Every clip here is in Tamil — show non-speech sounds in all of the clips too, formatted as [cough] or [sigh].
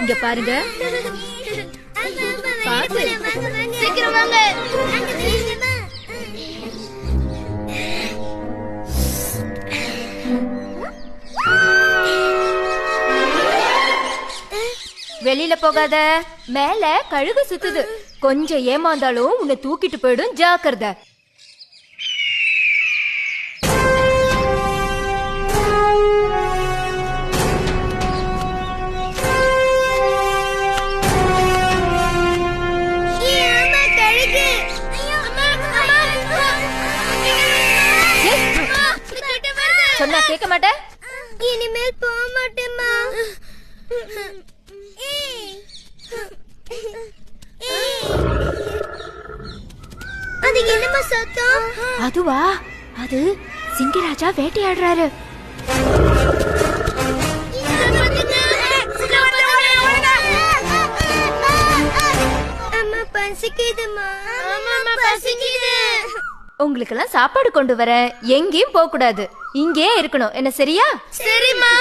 இங்க பாருங்க. சீக்கிரம் வாங்க. வெளியில போகாத. மேல கழுகு சுத்துது. கொஞ்சம் ஏமாந்தாலும் உன்னை தூக்கிட்டு போயிடும். ஜாக்கிரதை. சொன்னா கேட்க மாட்டேன்? இனிமேல் போக மாட்டேம்மா. அது என்னம்மா சத்தம்? அதுவா? அது சிங்கராஜா வேட்டையாடுறாரு. உங்களுக்கெல்லாம் சாப்பாடு கொண்டு வரேன் எங்கேயும் போக கூடாது. இங்கே இருக்கணும். என்ன சரியா? சரிம்மா.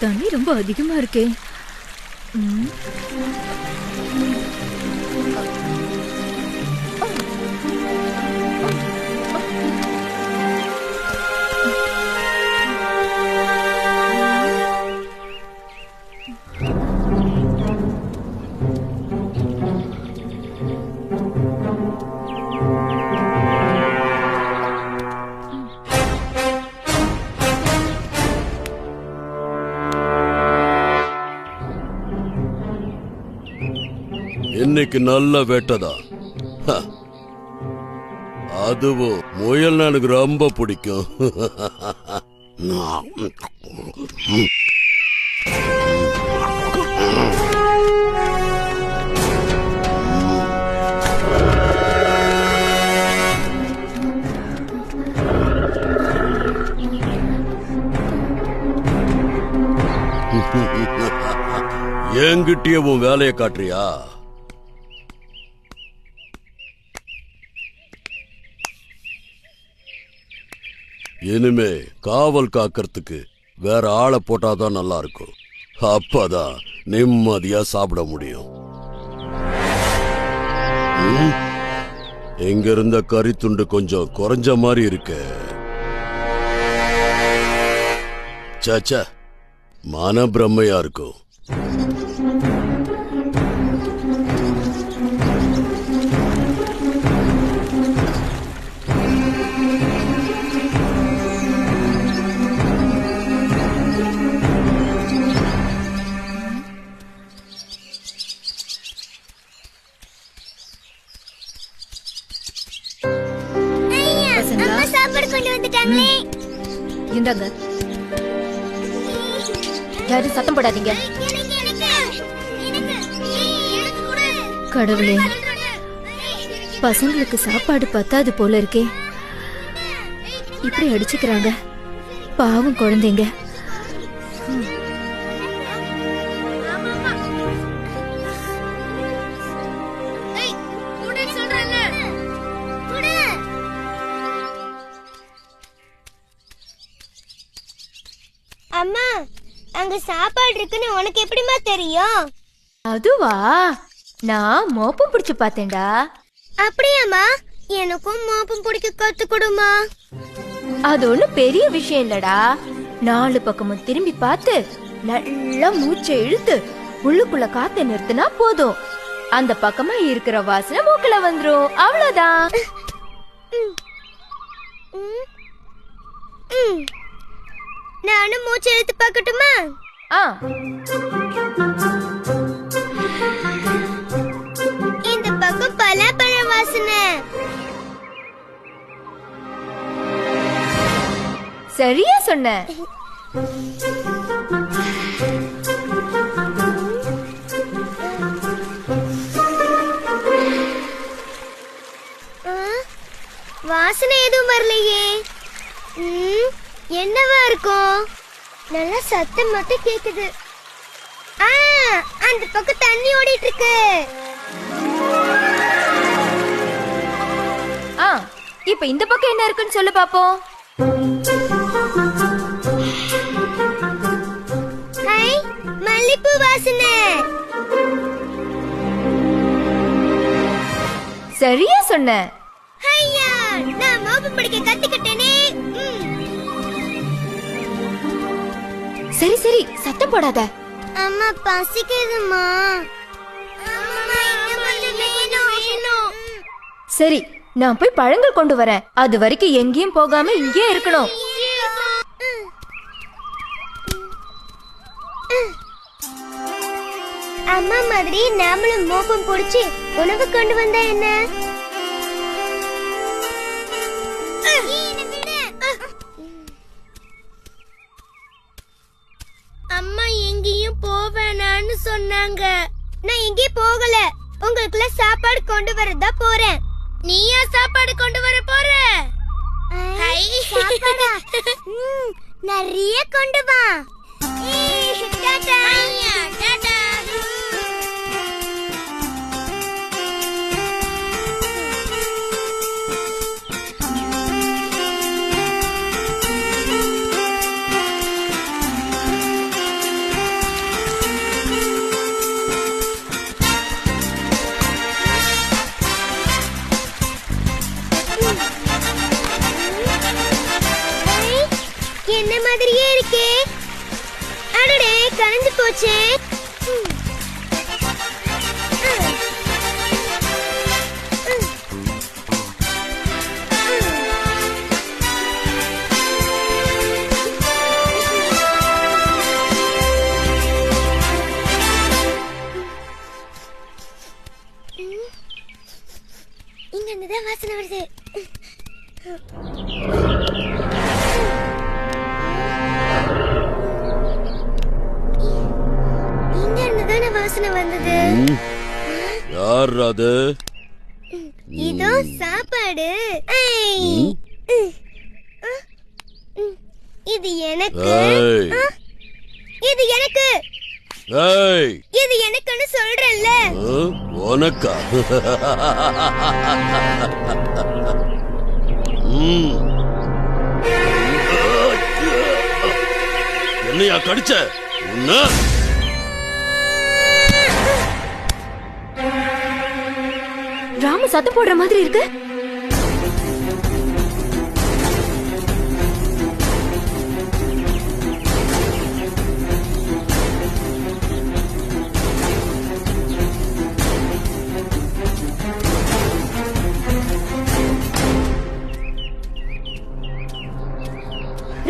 தண்ணி ரொம்ப அதிகமா இருக்கே. இன்னைக்கு நல்ல வேட்டதா அதுவும் முயல்னா எனக்கு ரொம்ப பிடிக்கும். [laughs] என்கிட்டயே உன் வேலையை காட்டுறியா? இனிமே காவல் காக்கிறதுக்கு வேற ஆளை போட்டாதான் நல்லா இருக்கும் அப்பதான் நிம்மதியா சாப்பிட முடியும். எங்க இருந்த கறி துண்டு கொஞ்சம் குறைஞ்ச மாதிரி இருக்கு. சாச்சா மன பிரம்மையா இருக்கும். இந்தாங்க யாரும் சத்தம் போடாதீங்க. கடவுளே பசங்களுக்கு சாப்பாடு பத்தாது போல இருக்கே. இப்படி அடிச்சுக்கிறாங்க. பாவம் குழந்தைங்க. அங்க சாப்பாடு இருக்குன்னு உனக்கு எப்படிமா தெரியும்? அதுவா? நான் மோப்பம் பிடிச்சு பார்த்தேன்டா. அப்படியாம்மா? எனக்கும் மோப்பம் பிடிக்க கத்து கொடுமா அது ஒண்ணும் பெரிய விஷயம் இல்லடா. நாலு பக்கமும் திரும்பி பார்த்து நல்லா மூச்சை இழுத்து உள்ளுக்குள்ள காத்த நிறுத்தினா போதும். அந்த பக்கமா இருக்கிற வாசனை மூக்குல வந்துரும். அவ்வளவுதான். மூச்சு இழுத்து பார்க்கட்டுமா? ஆ. இந்த பக்கம் பலாப்பழ வாசனை. சரியா சொன்ன. வாசனை எதுவும் வரலையே. என்னவா இருக்கும்? நல்லா சத்தம் மட்டும் கேக்குது. இந்த பக்கம் தண்ணி ஓடிட்டு இருக்கு ஆ இப்ப இந்த பக்கம் என்ன இருக்குன்னு சொல்லு பாப்போம். ஹை மல்லிப்பூ வாசனை. சரியா சொன்ன. ஐயா நான் மோப்பம் பிடிக்க கத்துக்கிட்டேனே. சரி சரி சத்தம் போடாத. அம்மா பசிக்குதுமா சரி நான் போய் பழங்கள் கொண்டு வரேன். அது வரைக்கும் எங்கேயும் போகாம இங்கே இருக்கணும். அம்மா மாதிரி நாமளும் மோப்பம் பிடிச்சி உணவு கொண்டு வந்தா என்ன? போவேனான்னு சொன்னாங்க. நான் எங்கேயும் போகல. உங்களுக்குள்ள சாப்பாடு கொண்டு வரதா போறேன். நீயா சாப்பாடு கொண்டு வர போற? [laughs] நிறைய கொண்டு வா. மாதிரியே இருக்கே. அடடே கலைஞ்சு போச்சே. யார் அது இதோ சாப்பாடு. இது எனக்கு. இது எனக்கு. இது எனக்குன்னு சொல்றேன்ல ஆ, உனக்கா. என்னையா கடிச்ச? உன்ன? ராமு சத்தம் போடுற மாதிரி இருக்கு.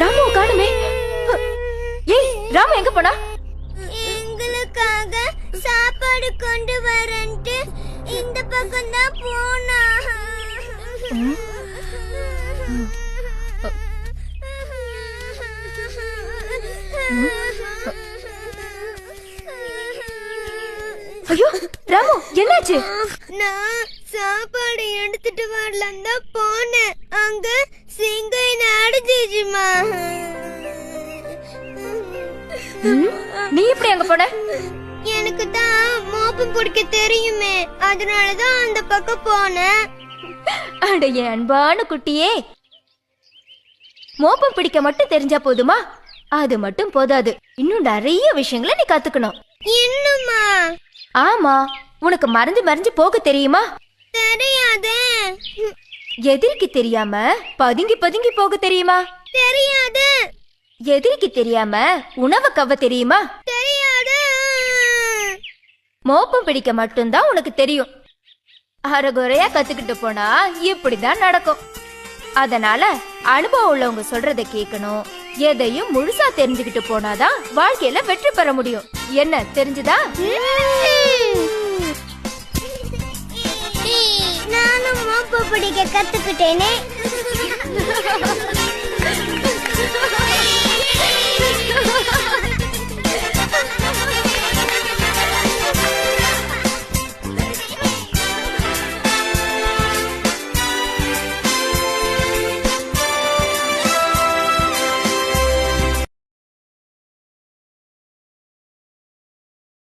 ராமு காணுமே ஏய் ராமு எங்க போனா? எங்களுக்காக சாப்பாடு கொண்டு வரேன்ட்டு இந்த பக்கம் தான் போனா ஐயோ ராமு என்னாச்சு? நான் சாப்பாடு எடுத்துட்டு வரலாம் தான் போனேன். அங்க சிங்கம் என்ன அடிச்சிச்சுமா ம், நீ எப்படி அங்க போன? எனக்கு தான் மோப்பம் பிடிக்க தெரியுமே. அதனால தான் அந்த பக்கம் போனேன். அட என் அன்பான குட்டியே. மோப்பம் பிடிக்க மட்டும் தெரிஞ்சா போதுமா? அது மட்டும் போதாது. இன்னும் நிறைய விஷயங்களை நீ கத்துக்கணும். இன்னுமா ஆமா உனக்கு மறந்து மறைஞ்சு போக தெரியுமா? தெரியாதே. எதிரிக்கு தெரியாம பதுங்கி பதுங்கி போக தெரியுமா? தெரியாது. எதிரிக்கு தெரியாம உணவு கவ தெரியுமா? தெரியாது. மோப்பம் பிடிக்க மட்டும்தான் உனக்கு தெரியும். அரைகுறையா கத்துக்கிட்டு போனா இப்படிதான் நடக்கும். அதனால அனுபவம் உள்ளவங்க சொல்றத கேட்கணும் எதையும் முழுசா தெரிஞ்சுக்கிட்டு போனாதான் வாழ்க்கையில வெற்றி பெற முடியும். என்ன தெரிஞ்சுதா? நானும் மோப்ப பிடிக்க கத்துக்கிட்டேனே.